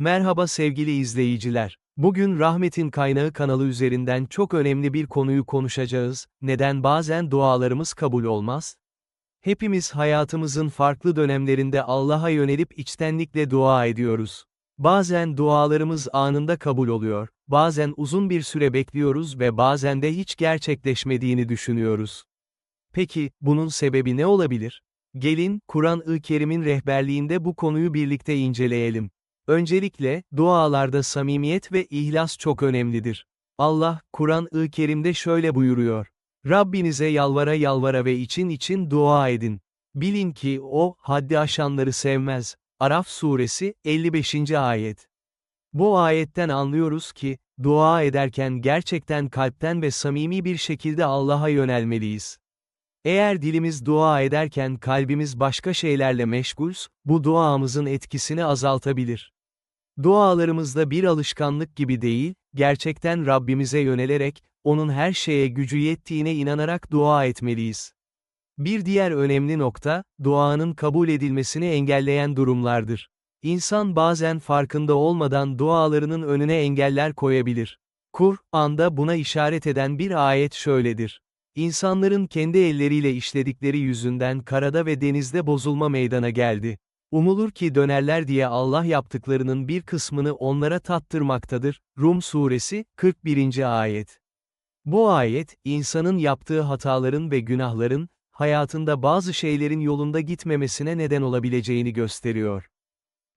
Merhaba sevgili izleyiciler. Bugün Rahmetin Kaynağı kanalı üzerinden çok önemli bir konuyu konuşacağız. Neden bazen dualarımız kabul olmaz? Hepimiz hayatımızın farklı dönemlerinde Allah'a yönelip içtenlikle dua ediyoruz. Bazen dualarımız anında kabul oluyor, bazen uzun bir süre bekliyoruz ve bazen de hiç gerçekleşmediğini düşünüyoruz. Peki, bunun sebebi ne olabilir? Gelin, Kur'an-ı Kerim'in rehberliğinde bu konuyu birlikte inceleyelim. Öncelikle, dualarda samimiyet ve ihlas çok önemlidir. Allah, Kur'an-ı Kerim'de şöyle buyuruyor. Rabbinize yalvara yalvara ve için için dua edin. Bilin ki o, haddi aşanları sevmez. Araf suresi, 55. ayet. Bu ayetten anlıyoruz ki, dua ederken gerçekten kalpten ve samimi bir şekilde Allah'a yönelmeliyiz. Eğer dilimiz dua ederken kalbimiz başka şeylerle meşguls, bu duamızın etkisini azaltabilir. Dualarımızda bir alışkanlık gibi değil, gerçekten Rabbimize yönelerek, O'nun her şeye gücü yettiğine inanarak dua etmeliyiz. Bir diğer önemli nokta, duanın kabul edilmesini engelleyen durumlardır. İnsan bazen farkında olmadan dualarının önüne engeller koyabilir. Kur'an'da buna işaret eden bir ayet şöyledir. İnsanların kendi elleriyle işledikleri yüzünden karada ve denizde bozulma meydana geldi. Umulur ki dönerler diye Allah yaptıklarının bir kısmını onlara tattırmaktadır. Rum Suresi, 41. Ayet. Bu ayet, insanın yaptığı hataların ve günahların, hayatında bazı şeylerin yolunda gitmemesine neden olabileceğini gösteriyor.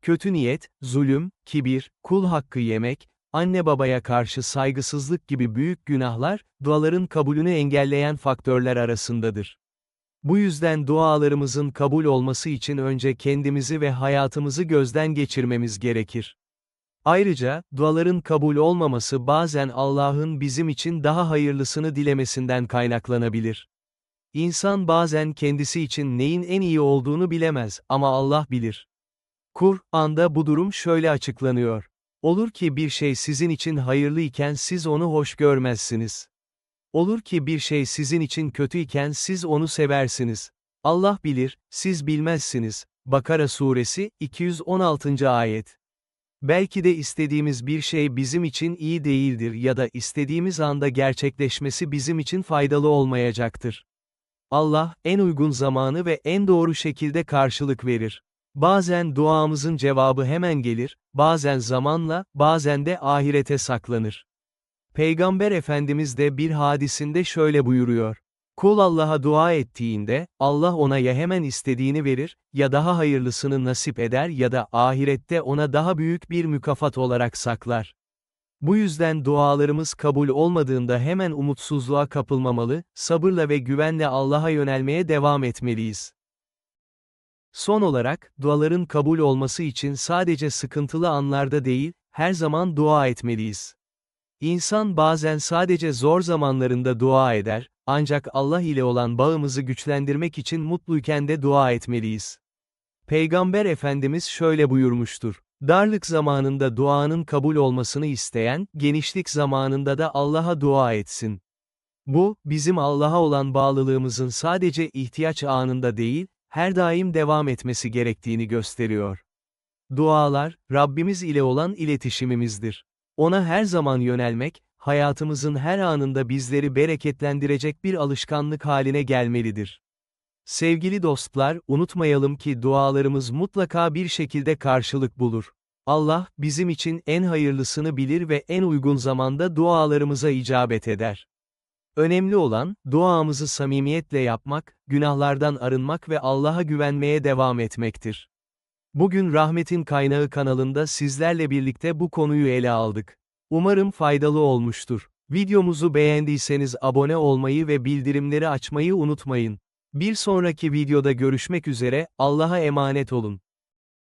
Kötü niyet, zulüm, kibir, kul hakkı yemek, anne babaya karşı saygısızlık gibi büyük günahlar, duaların kabulünü engelleyen faktörler arasındadır. Bu yüzden dualarımızın kabul olması için önce kendimizi ve hayatımızı gözden geçirmemiz gerekir. Ayrıca, duaların kabul olmaması bazen Allah'ın bizim için daha hayırlısını dilemesinden kaynaklanabilir. İnsan bazen kendisi için neyin en iyi olduğunu bilemez ama Allah bilir. Kur'an'da bu durum şöyle açıklanıyor. Olur ki bir şey sizin için hayırlı iken siz onu hoş görmezsiniz. Olur ki bir şey sizin için kötü iken siz onu seversiniz. Allah bilir, siz bilmezsiniz. Bakara Suresi, 216. Ayet. Belki de istediğimiz bir şey bizim için iyi değildir ya da istediğimiz anda gerçekleşmesi bizim için faydalı olmayacaktır. Allah, en uygun zamanı ve en doğru şekilde karşılık verir. Bazen duamızın cevabı hemen gelir, bazen zamanla, bazen de ahirete saklanır. Peygamber Efendimiz de bir hadisinde şöyle buyuruyor. Kul Allah'a dua ettiğinde, Allah ona ya hemen istediğini verir, ya daha hayırlısını nasip eder ya da ahirette ona daha büyük bir mükafat olarak saklar. Bu yüzden dualarımız kabul olmadığında hemen umutsuzluğa kapılmamalı, sabırla ve güvenle Allah'a yönelmeye devam etmeliyiz. Son olarak, duaların kabul olması için sadece sıkıntılı anlarda değil, her zaman dua etmeliyiz. İnsan bazen sadece zor zamanlarında dua eder, ancak Allah ile olan bağımızı güçlendirmek için mutluyken de dua etmeliyiz. Peygamber Efendimiz şöyle buyurmuştur. Darlık zamanında duanın kabul olmasını isteyen, genişlik zamanında da Allah'a dua etsin. Bu, bizim Allah'a olan bağlılığımızın sadece ihtiyaç anında değil, her daim devam etmesi gerektiğini gösteriyor. Dualar, Rabbimiz ile olan iletişimimizdir. Ona her zaman yönelmek, hayatımızın her anında bizleri bereketlendirecek bir alışkanlık haline gelmelidir. Sevgili dostlar, unutmayalım ki dualarımız mutlaka bir şekilde karşılık bulur. Allah, bizim için en hayırlısını bilir ve en uygun zamanda dualarımıza icabet eder. Önemli olan, duamızı samimiyetle yapmak, günahlardan arınmak ve Allah'a güvenmeye devam etmektir. Bugün Rahmetin Kaynağı kanalında sizlerle birlikte bu konuyu ele aldık. Umarım faydalı olmuştur. Videomuzu beğendiyseniz abone olmayı ve bildirimleri açmayı unutmayın. Bir sonraki videoda görüşmek üzere, Allah'a emanet olun.